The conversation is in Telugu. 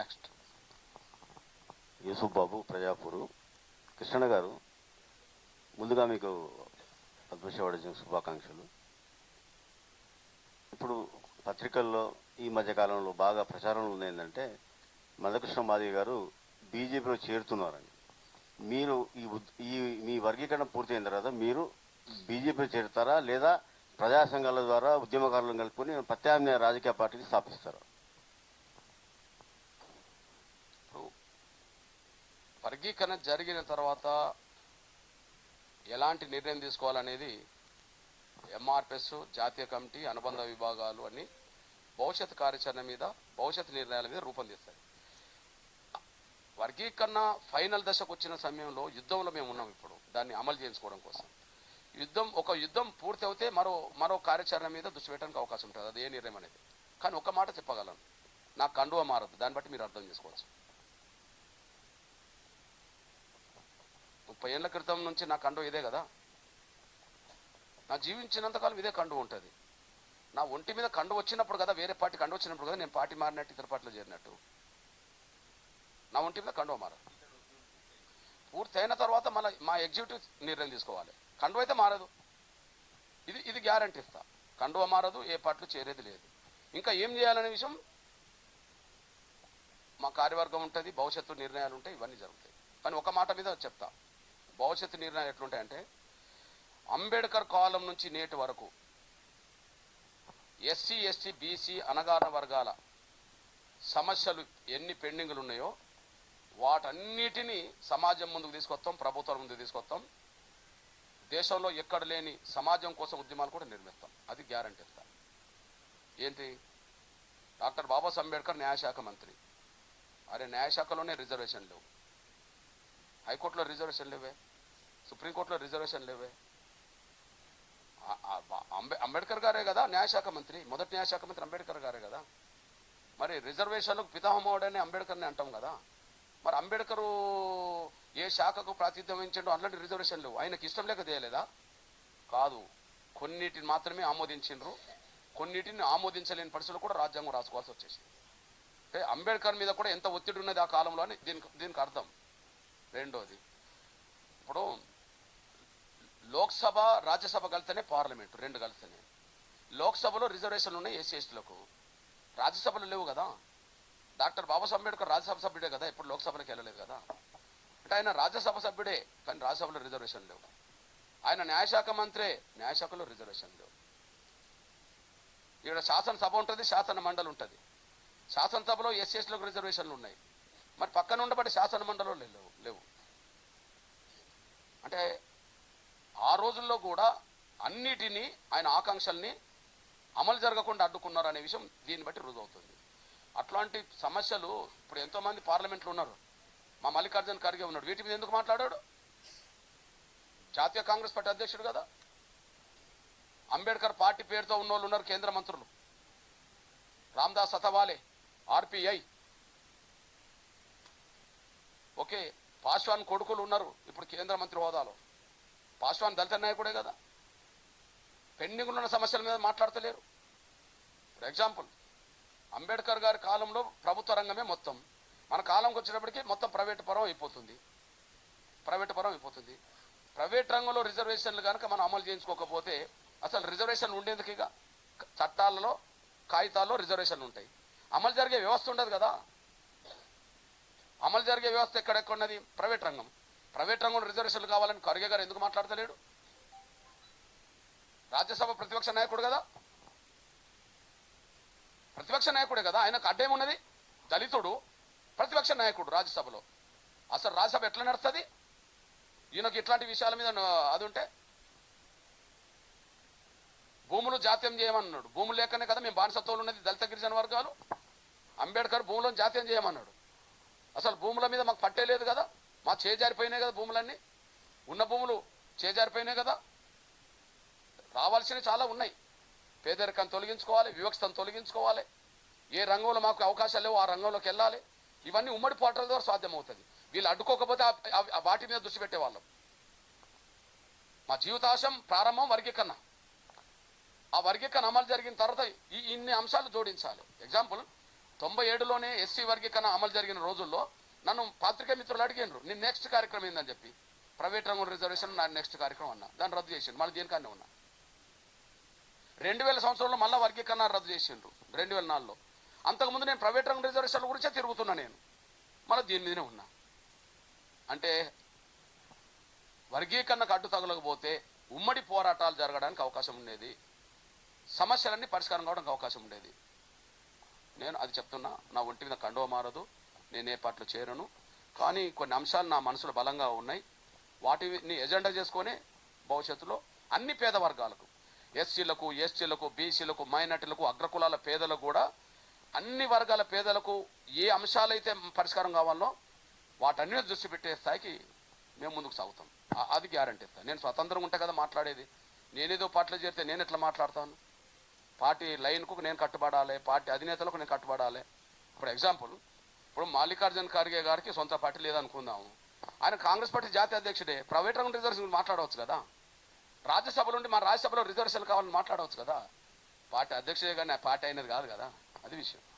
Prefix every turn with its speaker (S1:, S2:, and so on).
S1: నెక్స్ట్
S2: యూసుఫ్ బాబు ప్రజాపూరు. కృష్ణ గారు ముందుగా మీకు అదృష్టవాడ శుభాకాంక్షలు. ఇప్పుడు పత్రికల్లో ఈ మధ్యకాలంలో బాగా ప్రచారంలో ఉంది ఏంటంటే మందకృష్ణ మాదిగ గారు బీజేపీలో చేరుతున్నారని. మీరు ఈ ఈ మీ వర్గీకరణ పూర్తయిన తర్వాత మీరు బీజేపీలో చేరుతారా లేదా ప్రజా సంఘాల ద్వారా ఉద్యమకారులను కలుపుకొని ప్రత్యామ్నాయ రాజకీయ పార్టీని స్థాపిస్తారా?
S1: వర్గీకరణ జరిగిన తర్వాత ఎలాంటి నిర్ణయం తీసుకోవాలనేది ఎంఆర్పిఎస్ జాతీయ కమిటీ అనుబంధ విభాగాలు అన్ని భవిష్యత్ కార్యాచరణ మీద భవిష్యత్ నిర్ణయాల మీద రూపొందిస్తాయి వర్గీకరణ ఫైనల్ దశకు వచ్చిన సమయంలో యుద్ధంలో మేము ఉన్నాం ఇప్పుడు. దాన్ని అమలు చేయించుకోవడం కోసం. యుద్ధం ఒక యుద్ధం పూర్తి అవుతే మరో మరో కార్యాచరణ మీద దృష్టి పెట్టడానికి అవకాశం ఉంటుంది. అది ఏ నిర్ణయం అనేది. కానీ ఒక మాట చెప్పగలను. నా కండువ మారదు. దాన్ని బట్టి మీరు అర్థం చేసుకోవచ్చు. ముప్పై ఏళ్ళ క్రితం నుంచి నా కండువ ఇదే కదా. నా జీవించినంతకాలం ఇదే కండువ ఉంటుంది. నా ఒంటి మీద కండు వచ్చినప్పుడు కదా వేరే పార్టీ కండు వచ్చినప్పుడు కదా నేను పార్టీ మారినట్టు ఇతర పార్టీలో చేరినట్టు. నా ఒంటి మీద కండువ మారదు పూర్తయిన తర్వాత మళ్ళీ మా ఎగ్జిక్యూటివ్ నిర్ణయం తీసుకోవాలి. కండువ అయితే మారదు. ఇది ఇది గ్యారంటీ ఇస్తా. కండువ మారదు ఏ పార్టీలో చేరేది లేదు. ఇంకా ఏం చేయాలనే విషయం మా కార్యవర్గం ఉంటుంది భవిష్యత్తు నిర్ణయాలు ఉంటాయి ఇవన్నీ జరుగుతాయి. కానీ ఒక మాట మీద చెప్తా. భవిష్యత్తు నిర్ణయాలు ఎట్లుంటాయంటే అంబేద్కర్ కాలం నుంచి నేటి వరకు ఎస్సీ ఎస్టీ బీసీ అనగాన వర్గాల సమస్యలు ఎన్ని పెండింగ్లు ఉన్నాయో వాటన్నిటినీ సమాజం ముందుకు తీసుకొస్తాం ప్రభుత్వం ముందుకు తీసుకొస్తాం. దేశంలో ఎక్కడ లేని సమాజం కోసం ఉద్యమాలు కూడా నిర్మిస్తాం అది గ్యారంటీ ఇస్తాం ఏంటి? డాక్టర్ బాబాసాహెబ్ అంబేద్కర్ న్యాయశాఖ మంత్రి. అరే న్యాయశాఖలోనే రిజర్వేషన్ లేవు. హైకోర్టులో రిజర్వేషన్ లేవే. సుప్రీంకోర్టులో రిజర్వేషన్ లేవే. అంబే అంబేద్కర్ గారే కదా న్యాయశాఖ మంత్రి. మొదటి న్యాయశాఖ మంత్రి అంబేద్కర్ గారే కదా. మరి రిజర్వేషన్లకు పితామహుడని అంబేద్కర్ని అంటాం కదా. మరి అంబేద్కరు ఏ శాఖకు ప్రాతినిధ్యం వహించండు అలాంటి రిజర్వేషన్ లేవు. ఆయనకి ఇష్టం లేక చేయలేదా? కాదు. కొన్నిటిని మాత్రమే ఆమోదించిండ్రు. కొన్నిటిని ఆమోదించలేని పరిస్థితులు కూడా రాజ్యాంగం రాసుకోవాల్సి వచ్చేసింది. అంటే అంబేద్కర్ మీద కూడా ఎంత ఒత్తిడి ఉన్నది ఆ కాలంలో అని దీనికి దీనికి అర్థం. రెండోది. ఇప్పుడు లోక్సభ రాజ్యసభ కలిస్తేనే పార్లమెంటు రెండు కలిస్తేనే. లోక్సభలో రిజర్వేషన్లు ఉన్నాయి ఎస్సీ ఎస్టీలకు. రాజ్యసభలో లేవు కదా. డాక్టర్ బాబాసాహెబ్ అంబేద్కర్ రాజ్యసభ సభ్యుడే కదా ఇప్పుడు లోక్సభలోకి వెళ్ళలేదు కదా. అంటే ఆయన రాజ్యసభ సభ్యుడే కానీ రాజ్యసభలో రిజర్వేషన్ లేవు. ఆయన న్యాయశాఖ మంత్రే న్యాయశాఖలో రిజర్వేషన్ లేవు. ఇక్కడ శాసనసభ ఉంటుంది శాసన మండలి ఉంటుంది. శాసనసభలో ఎస్సీఎస్లకు రిజర్వేషన్లు ఉన్నాయి. మరి పక్కన ఉండబట్టి శాసన మండలిలో లేవు లేవు. అంటే ఆ రోజుల్లో కూడా అన్నిటినీ ఆయన ఆకాంక్షల్ని అమలు జరగకుండా అడ్డుకున్నారు అనే విషయం దీన్ని బట్టి రుజువుతుంది అట్లాంటి సమస్యలు ఇప్పుడు ఎంతోమంది పార్లమెంట్లో ఉన్నారు. మా మల్లికార్జున ఖర్గే ఉన్నాడు. వీటి మీద ఎందుకు మాట్లాడాడు? జాతీయ కాంగ్రెస్ పార్టీ అధ్యక్షుడు కదా. అంబేద్కర్ పార్టీ పేరుతో ఉన్న వాళ్ళు ఉన్నారు కేంద్ర మంత్రులు. రామ్దాస్ సతవాలే ఆర్పిఐ. ఓకే పాశ్వాన్ కొడుకులు ఉన్నారు ఇప్పుడు కేంద్ర మంత్రి హోదాలో. పాశ్వాన్ దళిత నాయకుడే కదా. పెండింగ్లో ఉన్న సమస్యల మీద మాట్లాడతలేరు. ఫర్ ఎగ్జాంపుల్ అంబేద్కర్ గారి కాలంలో ప్రభుత్వ రంగమే మొత్తం. మన కాలంకి వచ్చేటప్పటికి మొత్తం ప్రైవేట్ పరం అయిపోతుంది. ప్రైవేట్ పరం అయిపోతుంది. ప్రైవేట్ రంగంలో రిజర్వేషన్లు కనుక మనం అమలు చేయించుకోకపోతే అసలు రిజర్వేషన్లు ఉండేందుకు ఇక చట్టాలలో కాగితాల్లో రిజర్వేషన్లు ఉంటాయి. అమలు జరిగే వ్యవస్థ ఉండదు కదా. అమలు జరిగే వ్యవస్థ ఎక్కడెక్కడ ఉన్నది? ప్రైవేట్ రంగం. ప్రైవేట్ రంగంలో రిజర్వేషన్లు కావాలని ఖర్గే గారు ఎందుకు మాట్లాడతలేడు? రాజ్యసభ ప్రతిపక్ష నాయకుడు కదా? ప్రతిపక్ష నాయకుడే కదా? ఆయనకు అడ్డేమున్నది దళితుడు ప్రతిపక్ష నాయకుడు రాజ్యసభలో. అసలు రాజ్యసభ ఎట్లా నడుస్తుంది? ఈయనకు ఇట్లాంటి విషయాల మీద అది ఉంటే? భూములు జాత్యం చేయమన్నాడు. భూములు లేకనే కదా మేము బానిసత్వంలో ఉన్నది దళిత గిరిజన వర్గాలు? అంబేద్కర్ భూములను జాత్యం చేయమన్నాడు. అసలు భూముల మీద మాకు పట్టే లేదు కదా? మా చేజారిపోయినాయి కదా భూములన్నీ? ఉన్న భూములు చేజారిపోయినాయి కదా? రావాల్సినవి చాలా ఉన్నాయి. పేదరికం తొలగించుకోవాలి వివక్షతను తొలగించుకోవాలి. ఏ రంగంలో మాకు అవకాశాలు లేవో ఆ రంగంలోకి వెళ్ళాలి. ఇవన్నీ ఉమ్మడి పోటల ద్వారా సాధ్యమవుతుంది. వీళ్ళు అడ్డుకోకపోతే వాటి మీద దృష్టి పెట్టేవాళ్ళం. మా జీవితాశం ప్రారంభం వర్గీకరణ. ఆ వర్గీకరణ అమలు జరిగిన తర్వాత ఈ ఇన్ని అంశాలు జోడించాలి. ఎగ్జాంపుల్ తొంభై ఏడులోనే ఎస్సీ వర్గీకరణ అమలు జరిగిన రోజుల్లో నన్ను పాత్రికే మిత్రులు అడిగినారు నేను నెక్స్ట్ కార్యక్రమం ఏందని చెప్పి. ప్రైవేట్ రంగం రిజర్వేషన్ నా నెక్స్ట్ కార్యక్రమం అన్నా. దాన్ని రద్దు చేసిండు. మళ్ళీ దేనికన్నా ఉన్నా. రెండు వేల సంవత్సరంలో మళ్ళీ వర్గీకరణ రద్దు చేసిండ్రు రెండు వేల నాలుగులో. అంతకుముందు నేను ప్రైవేట్ రంగం రిజర్వేషన్ల గురించే తిరుగుతున్నా నేను. మళ్ళీ దీని మీదనే ఉన్నా. అంటే వర్గీకరణకు అడ్డు తగలకపోతే ఉమ్మడి పోరాటాలు జరగడానికి అవకాశం ఉండేది. సమస్యలన్నీ పరిష్కారం కావడానికి అవకాశం ఉండేది. నేను అది చెప్తున్నా నా ఒంటి మీద కండువ మారదు. నేను ఏ పార్టీలో చేరను. కానీ కొన్ని అంశాలు నా మనసులో బలంగా ఉన్నాయి. వాటిని ఎజెండా చేసుకొని భవిష్యత్తులో అన్ని పేద వర్గాలకు ఎస్సీలకు ఎస్టీలకు బీసీలకు మైనార్టీలకు అగ్రకులాల పేదలకు కూడా అన్ని వర్గాల పేదలకు ఏ అంశాలైతే పరిష్కారం కావాలో వాటన్ని దృష్టి పెట్టే స్థాయికి మేము ముందుకు సాగుతాం. అది గ్యారంటీ ఇస్తాను నేను స్వతంత్రంగా ఉంటా కదా మాట్లాడేది. నేనేదో పార్టీలో చేరితే నేను ఎట్లా మాట్లాడతాను? పార్టీ లైన్కు నేను కట్టుబడాలి పార్టీ అధినేతలకు నేను కట్టుబడాలి. ఇప్పుడు ఎగ్జాంపుల్ ఇప్పుడు మల్లికార్జున ఖార్గే గారికి సొంత పార్టీ లేదనుకుందాము. ఆయన కాంగ్రెస్ పార్టీ జాతీయ అధ్యక్షుడే. ప్రైవేట్ రంగం రిజర్వేషన్ మాట్లాడవచ్చు కదా? రాజ్యసభలో ఉండి మన రాజ్యసభలో రిజర్వేషన్ కావాలని మాట్లాడవచ్చు కదా? పార్టీ అధ్యక్షుడే కానీ పార్టీ అయినది కాదు కదా? అది విషయం.